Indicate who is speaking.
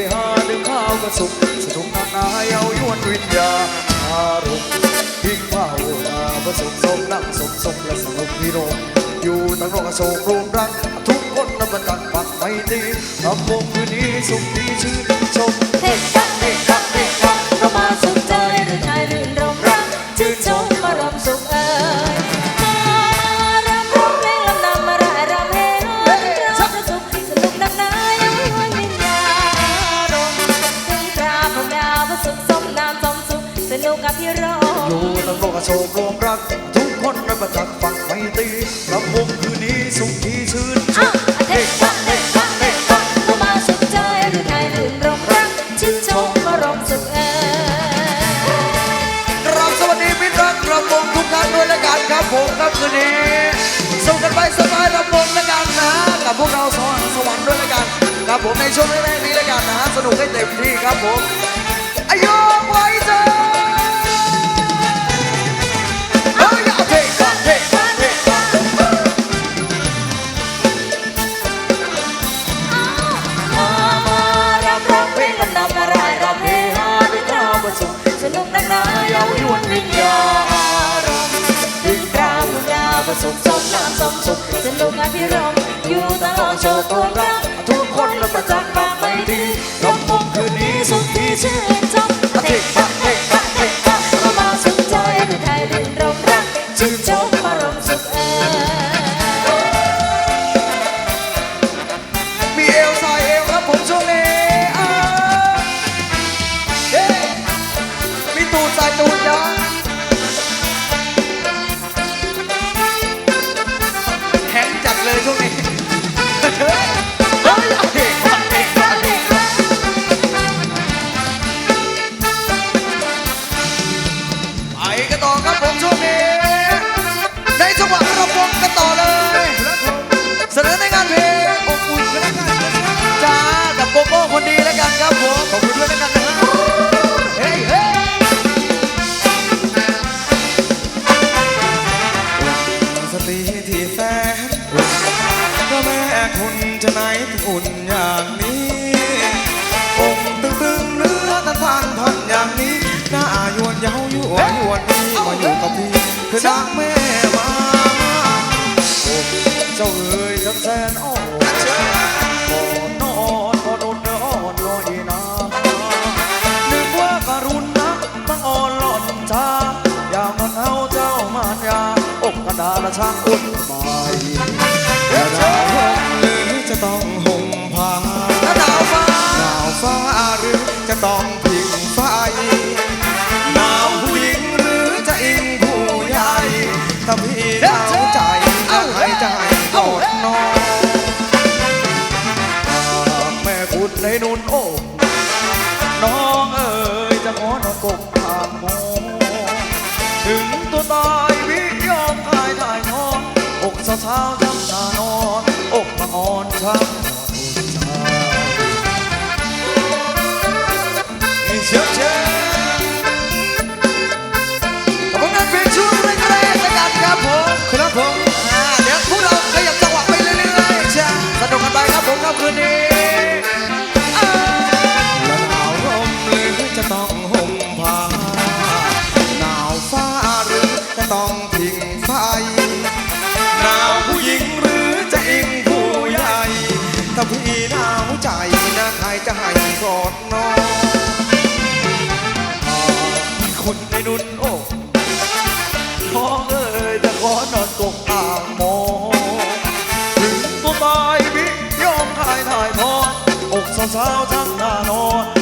Speaker 1: รำเฮาดึงข้าวกระสุกสนุกนานาเยายวนวิญญาณอารมณ์พิงผ้าโอนาผสมสมนั่งสมสมและสนุกพิโรมอยู่ตั้งโลกโศกรวมรักทุกคนนับประจักษ์ปักไม่ตีทำวงคืนนี้สุขดีชื่นชม
Speaker 2: เฮ้กักเฮ้กักเฮ้กัก
Speaker 1: โลกโศกรวมรัก ทุกคนนับประจักษ์ปักไม่ตีรำวงคืนนี้สุขดีชื่นช
Speaker 2: อะ
Speaker 1: ม
Speaker 2: เฮ้กักเฮ้กักเฮ้กักเรามาสุขใจหรือใจรื่นรมรักชื่นชมมารำสุขเอ่ย
Speaker 1: กราบสวัสดีมิตรรักรำวงทุกท่านด้วยละกันครับผมครับคืนนี้ส่งกันไปสบายรำวงละกันนะกับพวกเราสวรรค์สวรรค์ด้วยละกันครับผมในช่วงแรกๆนี้ละกันนะสนุกให้เต็มที่ครับผมอายุา
Speaker 2: วยวนวิญญาณดึงคราวดาวประสบสมนามสมสุขสนุกงานพิรมอยู่ตลอดโชว์ตัวรัก
Speaker 1: ทุกคนละประจักษ์ปากไม่ดีรำวงคืนนี้สุด
Speaker 2: ที่
Speaker 1: ชื่
Speaker 2: ชื่
Speaker 1: น
Speaker 2: ชมเทกะเทกะเทก
Speaker 1: ต่อครับผมช่วงนี้ในจังหวะระบงกันต่อเลยเสนอในงานเพลงอบอุ่นกันแล้วกันจ้ากับโกโก้คนดีแล้วกันครับผมขอบคุณด้วยแล้วกันนะฮะเฮ้ยเฮ้ยสตรีที่แฟนก็แม่คุณจะไหนถึงอุ่น พี่เธอดักแม่มาเจ้าเอ๋ยจังแสนอ่อนก่อนนอนก่อนอดเนอ่อนลอยนานึกว่าการุณนะบังอ่อนหล่อนชาอย่ามาเอาเจ้ามารยาอกกระดาละช่างอุ่นหมายจะหนาวห่มหรือจะต้องห่มผ้าหนาวฟ้าหนาวฟ้าหรือจะต้อง อนกบผ่านมอถึงตัวตายพี่ยอมคายถ่ายทอดอกสาวๆจำหน้านอนอกมาอ่อนช้ำนี่เชื่อเชื่อขอบคุณงานเพลงช่วงแรกๆแล้วกันครับผมครับผมอ่าเดี๋ยวพวกเราขยับจังหวะไปเรื่อยๆจ้าสนุกกันไปครับผมครับคืนนี้แล้วหนาวลมหรือจะต้อง ที่หนาวใจนะใครจะให้กอดน้องคนในนุ่นโอ้ท้องเอ้ยจะขอนอนตกตางมองถึงก็บายวิยอมทายทายทอนอกสาวๆทั้งน้านอน